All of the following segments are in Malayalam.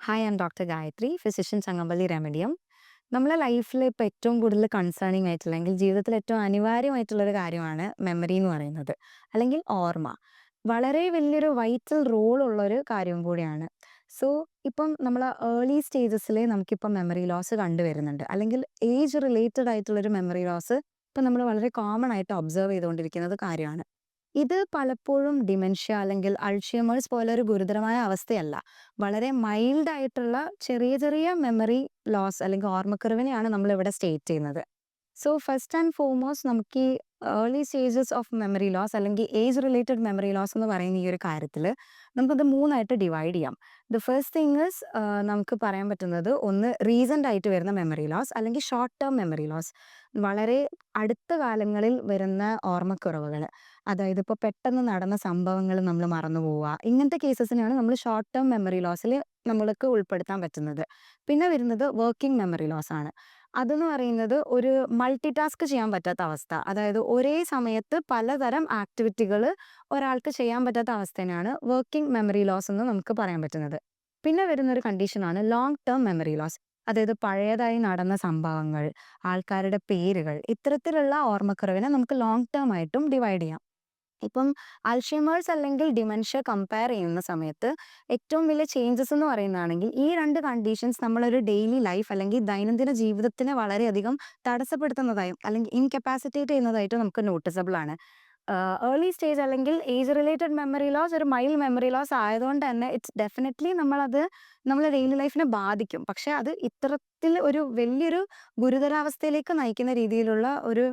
Hi am doctor Gayathri physician Changampally റെമഡിയം നമ്മളെ ലൈഫിൽ ഇപ്പോൾ ഏറ്റവും കൂടുതൽ കൺസേണിങ് ആയിട്ടുള്ള അല്ലെങ്കിൽ ജീവിതത്തിൽ ഏറ്റവും അനിവാര്യമായിട്ടുള്ളൊരു കാര്യമാണ് മെമ്മറി എന്ന് പറയുന്നത്. അല്ലെങ്കിൽ ഓർമ്മ. വളരെ വലിയൊരു വൈറ്റൽ റോൾ ഉള്ള ഒരു കാര്യം കൂടിയാണ്. സോ ഇപ്പം നമ്മൾ ഏർലി സ്റ്റേജസിൽ നമുക്കിപ്പം മെമ്മറി ലോസ് കണ്ടുവരുന്നുണ്ട്. അല്ലെങ്കിൽ ഏജ് റിലേറ്റഡ് ആയിട്ടുള്ളൊരു മെമ്മറി ലോസ് ഇപ്പം നമ്മൾ വളരെ കോമൺ ആയിട്ട് ഒബ്സർവ് ചെയ്തുകൊണ്ടിരിക്കുന്നത് കാര്യമാണ്. ഇത് പലപ്പോഴും ഡിമെൻഷ്യ അല്ലെങ്കിൽ അൾഷിയമേഴ്സ് പോലെ ഒരു ഗുരുതരമായ അവസ്ഥയല്ല. വളരെ മൈൽഡ് ആയിട്ടുള്ള ചെറിയ ചെറിയ മെമ്മറി ലോസ് അല്ലെങ്കിൽ ഓർമ്മക്കുറവിനെയാണ് നമ്മൾ ഇവിടെ സ്റ്റേറ്റ് ചെയ്യുന്നത്. സോ ഫസ്റ്റ് ആൻഡ് ഫോർമോസ്റ്റ് നമുക്ക് ഈ early stages of memory loss അല്ലെങ്കിൽ ഏജ് റിലേറ്റഡ് മെമ്മറി ലോസ് എന്ന് പറയുന്ന ഈ ഒരു കാര്യത്തിൽ നമുക്കത് മൂന്നായിട്ട് ഡിവൈഡ് ചെയ്യാം. ദ ഫസ്റ്റ് തിങ് ഇസ് നമുക്ക് പറയാൻ പറ്റുന്നത് ഒന്ന് റീസെന്റ് ആയിട്ട് വരുന്ന മെമ്മറി ലോസ് അല്ലെങ്കിൽ ഷോർട്ട് ടേം മെമ്മറി ലോസ് വളരെ അടുത്ത കാലങ്ങളിൽ വരുന്ന ഓർമ്മക്കുറവുകൾ അതായത് ഇപ്പോൾ പെട്ടെന്ന് നടന്ന സംഭവങ്ങൾ നമ്മൾ മറന്നു പോവുക. ഇങ്ങനത്തെ കേസസിനാണ് നമ്മൾ ഷോർട്ട് ടേം മെമ്മറി ലോസിൽ നമ്മൾക്ക് ഉൾപ്പെടുത്താൻ പറ്റുന്നത്. പിന്നെ വരുന്നത് വർക്കിംഗ് മെമ്മറി ലോസ് ആണ്. അതെന്ന് പറയുന്നത് ഒരു മൾട്ടി ടാസ്ക് ചെയ്യാൻ പറ്റാത്ത അവസ്ഥ. അതായത് ഒരേ സമയത്ത് പലതരം ആക്ടിവിറ്റികൾ ഒരാൾക്ക് ചെയ്യാൻ പറ്റാത്ത അവസ്ഥയാണ് വർക്കിംഗ് മെമ്മറി ലോസ് എന്ന് നമുക്ക് പറയാൻ പറ്റുന്നത്. പിന്നെ വരുന്ന ഒരു കണ്ടീഷനാണ് ലോങ് ടേം മെമ്മറി ലോസ് അതായത് പഴയതായി നടന്ന സംഭവങ്ങൾ ആൾക്കാരുടെ പേരുകൾ ഇത്തരത്തിലുള്ള ഓർമ്മക്കുറവിനെ നമുക്ക് ലോങ് ടേം ആയിട്ടും ഡിവൈഡ് ചെയ്യാം. ഇപ്പം അൽഷിമേഴ്സ് അല്ലെങ്കിൽ ഡിമെൻഷ്യ കമ്പയർ ചെയ്യുന്ന സമയത്ത് ഏറ്റവും വലിയ ചേഞ്ചസ് എന്ന് പറയുന്നതാണെങ്കിൽ ഈ രണ്ട് കണ്ടീഷൻസ് നമ്മളൊരു ഡെയിലി ലൈഫ് അല്ലെങ്കിൽ ദൈനംദിന ജീവിതത്തിനെ വളരെയധികം തടസ്സപ്പെടുത്തുന്നതായും അല്ലെങ്കിൽ ഇൻകപ്പാസിറ്റേറ്റ് ചെയ്യുന്നതായിട്ട് നമുക്ക് നോട്ടീസബിൾ ആണ്. ഏർലി സ്റ്റേജ് അല്ലെങ്കിൽ ഏജ് റിലേറ്റഡ് മെമ്മറി ലോസ് ഒരു മൈൽഡ് മെമ്മറി ലോസ് ആയതുകൊണ്ട് തന്നെ ഇറ്റ്സ് ഡെഫിനറ്റ്ലി നമ്മളത് നമ്മളെ ഡെയിലി ലൈഫിനെ ബാധിക്കും. പക്ഷെ അത് ഇത്തരത്തിൽ ഒരു വലിയൊരു ഗുരുതരാവസ്ഥയിലേക്ക് നയിക്കുന്ന രീതിയിലുള്ള ഒരു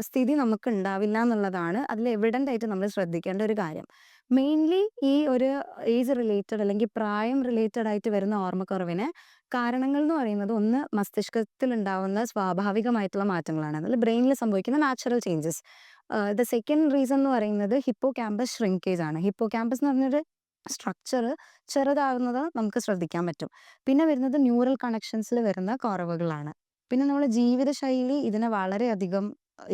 സ്ഥിതി നമുക്ക് ഉണ്ടാവില്ല എന്നുള്ളതാണ് അതിൽ എവിഡന്റ് ആയിട്ട് നമ്മൾ ശ്രദ്ധിക്കേണ്ട ഒരു കാര്യം. മെയിൻലി ഈ ഒരു ഏജ് റിലേറ്റഡ് അല്ലെങ്കിൽ പ്രായം റിലേറ്റഡ് ആയിട്ട് വരുന്ന ഓർമ്മക്കുറവിന് കാരണങ്ങൾ എന്ന് പറയുന്നത് ഒന്ന് മസ്തിഷ്കത്തിൽ ഉണ്ടാവുന്ന സ്വാഭാവികമായിട്ടുള്ള മാറ്റങ്ങളാണ്. അതിൽ ബ്രെയിനിൽ സംഭവിക്കുന്ന natural changes the second reason എന്ന് പറയുന്നത് ഹിപ്പോ ക്യാമ്പസ് ഷ്രിങ്കേജ് ആണ്. ഹിപ്പോ ക്യാമ്പസ് എന്ന് പറഞ്ഞൊരു സ്ട്രക്ചർ ചെറുതാകുന്നത് നമുക്ക് ശ്രദ്ധിക്കാൻ പറ്റും. പിന്നെ വരുന്നത് ന്യൂറൽ കണക്ഷൻസിൽ വരുന്ന കുറവുകളാണ്. പിന്നെ നമ്മുടെ ജീവിതശൈലി ഇതിനെ വളരെയധികം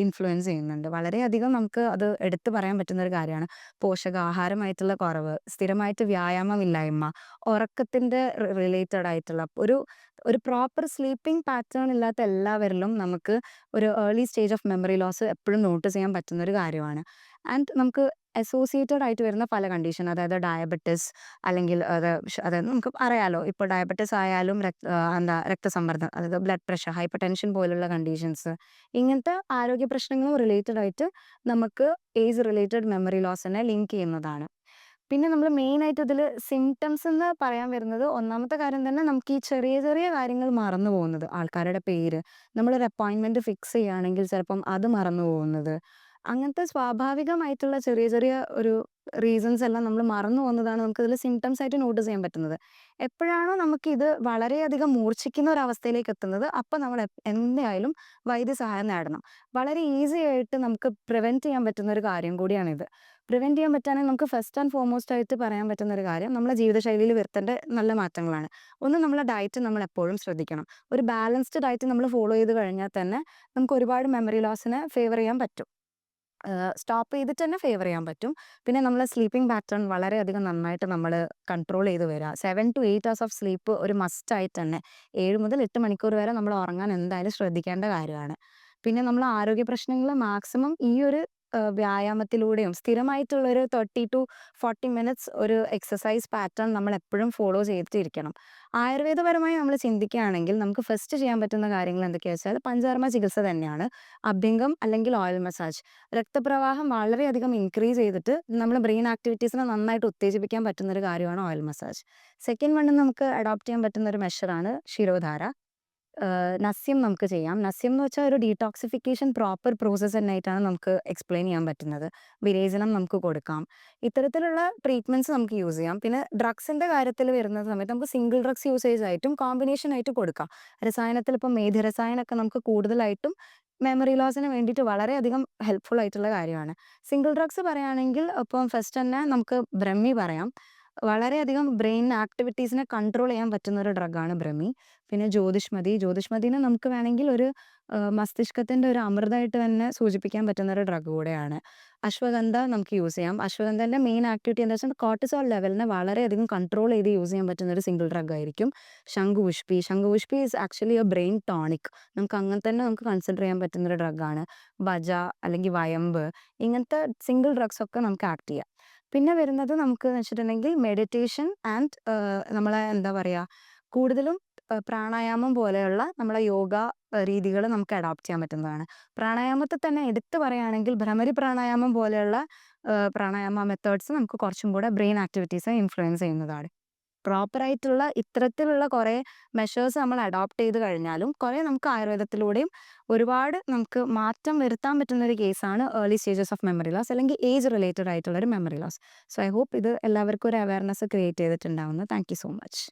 ഇൻഫ്ലുവൻസ് ചെയ്യുന്നുണ്ട്. വളരെയധികം നമുക്ക് അത് എടുത്തു പറയാൻ പറ്റുന്ന ഒരു കാര്യമാണ്. പോഷകാഹാരമായിട്ടുള്ള കുറവ് സ്ഥിരമായിട്ട് വ്യായാമമില്ലായ്മ ഉറക്കത്തിന്റെ റിലേറ്റഡ് ആയിട്ടുള്ള ഒരു ഒരു പ്രോപ്പർ സ്ലീപ്പിംഗ് പാറ്റേൺ ഇല്ലാത്ത എല്ലാവരിലും നമുക്ക് ഒരു early stage of memory loss എപ്പോഴും നോട്ടീസ് ചെയ്യാൻ പറ്റുന്ന ഒരു കാര്യമാണ്. ആൻഡ് നമുക്ക് അസോസിയേറ്റഡ് ആയിട്ട് വരുന്ന പല കണ്ടീഷൻ അതായത് ഡയബറ്റിസ് അല്ലെങ്കിൽ അത് അതായത് നമുക്ക് അറിയാലോ ഇപ്പോൾ ഡയബറ്റിസ് ആയാലും രക്ത എന്താ രക്തസമ്മർദ്ദം അതായത് ബ്ലഡ് പ്രഷർ ഹൈപ്പർ ടെൻഷൻ പോലുള്ള കണ്ടീഷൻസ് ഇങ്ങനത്തെ ആരോഗ്യ പ്രശ്നങ്ങളും റിലേറ്റഡ് ആയിട്ട് നമുക്ക് ഏജ് റിലേറ്റഡ് മെമ്മറി ലോസിനെ ലിങ്ക് ചെയ്യുന്നതാണ്. പിന്നെ നമ്മൾ മെയിൻ ആയിട്ട് ഇതിൽ സിംറ്റംസ് എന്ന് പറയാൻ വരുന്നത് ഒന്നാമത്തെ കാര്യം തന്നെ നമുക്ക് ഈ ചെറിയ ചെറിയ കാര്യങ്ങൾ മറന്നു പോകുന്നത്. ആൾക്കാരുടെ പേര് നമ്മളൊരു അപ്പോയിൻമെന്റ് ഫിക്സ് ചെയ്യുകയാണെങ്കിൽ ചിലപ്പം അത് മറന്നു പോകുന്നത്. അങ്ങനത്തെ സ്വാഭാവികമായിട്ടുള്ള ചെറിയ ചെറിയ ഒരു റീസൺസ് എല്ലാം നമ്മൾ മറന്നു പോകുന്നതാണ് നമുക്ക് ഇതിൽ സിംറ്റംസ് ആയിട്ട് നോട്ടീസ് ചെയ്യാൻ പറ്റുന്നത്. എപ്പോഴാണോ നമുക്ക് ഇത് വളരെയധികം മൂർച്ഛിക്കുന്ന ഒരു അവസ്ഥയിലേക്ക് എത്തുന്നത് അപ്പം നമ്മൾ എന്തായാലും വൈദ്യസഹായം നേടണം. വളരെ ഈസി ആയിട്ട് നമുക്ക് പ്രിവെന്റ് ചെയ്യാൻ പറ്റുന്ന ഒരു കാര്യം കൂടിയാണിത്. പ്രിവെന്റ് ചെയ്യാൻ പറ്റുകയാണെങ്കിൽ നമുക്ക് ഫസ്റ്റ് ആൻഡ് ഫോർമോസ്റ്റ് ആയിട്ട് പറയാൻ പറ്റുന്ന ഒരു കാര്യം നമ്മുടെ ജീവിതശൈലിയിൽ വരുത്തേണ്ട നല്ല മാറ്റങ്ങളാണ്. ഒന്ന് നമ്മളെ ഡയറ്റ് നമ്മൾ എപ്പോഴും ശ്രദ്ധിക്കണം. ഒരു ബാലൻസ്ഡ് ഡയറ്റ് നമ്മൾ ഫോളോ ചെയ്ത് കഴിഞ്ഞാൽ തന്നെ നമുക്ക് ഒരുപാട് മെമ്മറി ലോസിനെ ഫേവർ ചെയ്യാൻ പറ്റും. സ്റ്റോപ്പ് ചെയ്തിട്ട് തന്നെ ഫേവർ ചെയ്യാൻ പറ്റും. പിന്നെ നമ്മൾ സ്ലീപ്പിംഗ് പാറ്റേൺ വളരെയധികം നന്നായിട്ട് നമ്മൾ കൺട്രോൾ ചെയ്ത് വരിക seven to eight hours of sleep ഒരു മസ്റ്റ് ആയിട്ട് തന്നെ. ഏഴ് മുതൽ എട്ട് മണിക്കൂർ വരെ നമ്മൾ ഉറങ്ങാൻ എന്തായാലും ശ്രദ്ധിക്കേണ്ട കാര്യമാണ്. പിന്നെ നമ്മൾ ആരോഗ്യ പ്രശ്നങ്ങൾ മാക്സിമം ഈ ഒരു വ്യായാമത്തിലൂടെയും സ്ഥിരമായിട്ടുള്ള ഒരു തേർട്ടി ടു ഫോർട്ടി മിനിറ്റ്സ് ഒരു എക്സസൈസ് പാറ്റേൺ നമ്മൾ എപ്പോഴും ഫോളോ ചെയ്തിട്ടിരിക്കണം. ആയുർവേദപരമായി നമ്മൾ ചിന്തിക്കുകയാണെങ്കിൽ നമുക്ക് ഫസ്റ്റ് ചെയ്യാൻ പറ്റുന്ന കാര്യങ്ങൾ എന്തൊക്കെയാണെന്ന് വെച്ചാൽ പഞ്ചകർമ്മ ചികിത്സ തന്നെയാണ്. അഭ്യംഗം അല്ലെങ്കിൽ ഓയിൽ മസാജ് രക്തപ്രവാഹം വളരെയധികം ഇൻക്രീസ് ചെയ്തിട്ട് നമ്മൾ ബ്രെയിൻ ആക്ടിവിറ്റീസിനെ നന്നായിട്ട് ഉത്തേജിപ്പിക്കാൻ പറ്റുന്ന ഒരു കാര്യമാണ് ഓയിൽ മസാജ് സെക്കൻഡ് വണ്ണിൽ നമുക്ക് അഡോപ്റ്റ് ചെയ്യാൻ പറ്റുന്ന ഒരു മെഷറാണ് ശിരോധാര. നസ്യം നമുക്ക് ചെയ്യാം. നസ്യം എന്ന് വെച്ചാൽ ഒരു ഡീടോക്സിഫിക്കേഷൻ പ്രോപ്പർ പ്രോസസ്സ് തന്നെയായിട്ടാണ് നമുക്ക് എക്സ്പ്ലെയിൻ ചെയ്യാൻ പറ്റുന്നത്. വിരേചനം നമുക്ക് കൊടുക്കാം. ഇത്തരത്തിലുള്ള ട്രീറ്റ്മെന്റ്സ് നമുക്ക് യൂസ് ചെയ്യാം. പിന്നെ ഡ്രഗ്സിന്റെ കാര്യത്തിൽ വരുന്ന സമയത്ത് നമുക്ക് സിംഗിൾ ഡ്രഗ്സ് യൂസേജ് ആയിട്ടും കോമ്പിനേഷൻ ആയിട്ട് കൊടുക്കാം. രസായനത്തിൽ ഇപ്പം മേധ്യരസായനമൊക്കെ നമുക്ക് കൂടുതലായിട്ടും മെമ്മറി ലോസിന് വേണ്ടിയിട്ട് വളരെയധികം ഹെൽപ്ഫുൾ ആയിട്ടുള്ള കാര്യമാണ്. സിംഗിൾ ഡ്രഗ്സ് പറയുകയാണെങ്കിൽ ഇപ്പം ഫസ്റ്റ് തന്നെ നമുക്ക് ബ്രഹ്മി പറയാം. വളരെയധികം ബ്രെയിൻ ആക്ടിവിറ്റീസിനെ കൺട്രോൾ ചെയ്യാൻ പറ്റുന്ന ഒരു ഡ്രഗാണ് ബ്രഹ്മി. പിന്നെ ജ്യോതിഷ്മതി. ജ്യോതിഷ്മതിനെ നമുക്ക് വേണമെങ്കിൽ ഒരു മസ്തിഷ്കത്തിന്റെ ഒരു അമൃതമായിട്ട് തന്നെ സൂചിപ്പിക്കാൻ പറ്റുന്ന ഒരു ഡ്രഗ് കൂടെയാണ്. അശ്വഗന്ധ നമുക്ക് യൂസ് ചെയ്യാം. അശ്വഗന്ധന്റെ മെയിൻ ആക്ടിവിറ്റി എന്താ വെച്ചാൽ കോർട്ടിസോൾ ലെവലിനെ വളരെയധികം കൺട്രോൾ ചെയ്ത് യൂസ് ചെയ്യാൻ പറ്റുന്ന ഒരു സിംഗിൾ ഡ്രഗ് ആയിരിക്കും. Shankhpushpi. Shankhpushpi is actually a brain tonic. നമുക്ക് അങ്ങനെ തന്നെ നമുക്ക് കൺസിഡർ ചെയ്യാൻ പറ്റുന്ന ഒരു ഡ്രഗ് ആണ് ബജ അല്ലെങ്കിൽ വയമ്പ് ഇങ്ങനത്തെ സിംഗിൾ ഡ്രഗ്സ് ഒക്കെ നമുക്ക് ആക്ട് ചെയ്യാം. പിന്നെ വരുന്നത് നമുക്ക് വെച്ചിട്ടുണ്ടെങ്കിൽ മെഡിറ്റേഷൻ ആൻഡ് നമ്മളെ എന്താ പറയുക കൂടുതലും പ്രാണായാമം പോലെയുള്ള നമ്മളെ യോഗ രീതികൾ നമുക്ക് അഡോപ്റ്റ് ചെയ്യാൻ പറ്റുന്നതാണ്. പ്രാണായാമത്തെ തന്നെ എടുത്തു പറയുകയാണെങ്കിൽ ഭ്രമരി പ്രാണായാമം പോലെയുള്ള പ്രാണായാമ മെത്തേഡ്സ് നമുക്ക് കുറച്ചും കൂടെ ബ്രെയിൻ ആക്ടിവിറ്റീസ് ഇൻഫ്ലുവൻസ് ചെയ്യുന്നതാണ്. പ്രോപ്പർ ആയിട്ടുള്ള ഇത്തരത്തിലുള്ള കുറേ മെഷേഴ്സ് നമ്മൾ അഡോപ്റ്റ് ചെയ്ത് കഴിഞ്ഞാലും കുറേ നമുക്ക് ആയുർവേദത്തിലൂടെയും ഒരുപാട് നമുക്ക് മാറ്റം വരുത്താൻ പറ്റുന്ന ഒരു കേസാണ് early stages of memory loss അല്ലെങ്കിൽ ഏജ് റിലേറ്റഡ് ആയിട്ടുള്ള ഒരു memory loss. So I hope ഇത് എല്ലാവർക്കും ഒരു അവയർനെസ് ക്രിയേറ്റ് ചെയ്തിട്ടുണ്ടാവുന്നു താങ്ക് യു സോ മച്ച്.